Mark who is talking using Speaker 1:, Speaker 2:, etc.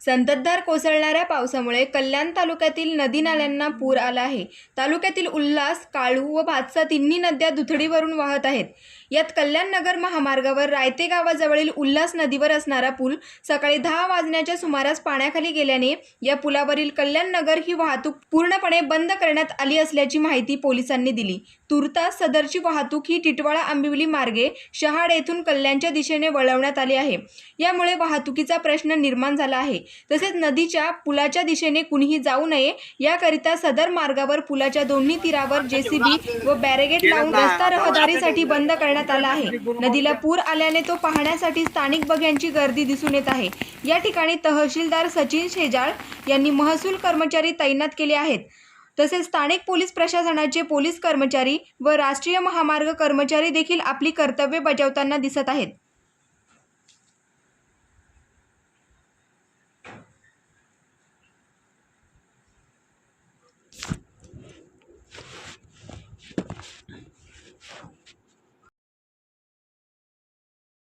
Speaker 1: संततधार कोसळणाऱ्या पावसामुळे कल्याण तालुक्यातील नदी नाल्यांना पूर आला आहे. तालुक्यातील उल्हास काळू व भातसा तिन्ही नद्या दुथडीवरून वाहत आहेत. यात कल्याण नगर महामार्गावर रायते गावाजवळील उल्हास नदीवर असणारा पूल सकाळी दहा वाजण्याच्या सुमारास पाण्याखाली गेल्याने या पुलावरील कल्याण नगर ही वाहतूक पूर्णपणे बंद करण्यात आली असल्याची माहिती पोलिसांनी दिली. तुर्तास सदरची वाहतूक ही टिटवाळा आंबिवली मार्गे शहाड येथून कल्याणच्या दिशेने वळवण्यात आली आहे. यामुळे वाहतुकीचा प्रश्न निर्माण झाला आहे. तसेच नदीच्या पुलाच्या दिशेने कुणीही जाऊ नये याकरिता सदर मार्गावर पुलाच्या दोन्ही तीरावर जेसीबी व बॅरिगेट लावून रस्ता रहदारीसाठी बंद करण्यात आला आहे. नदीला पूर आल्याने तो पाहण्यासाठी स्थानिक बघ्यांची गर्दी दिसून येत आहे. या ठिकाणी तहसीलदार सचिन शेजाळ यांनी महसूल कर्मचारी तैनात केले आहेत. तसेच स्थानिक पोलीस प्रशासनाचे पोलीस कर्मचारी व राष्ट्रीय महामार्ग कर्मचारी देखील आपली कर्तव्ये बजावताना दिसत आहेत.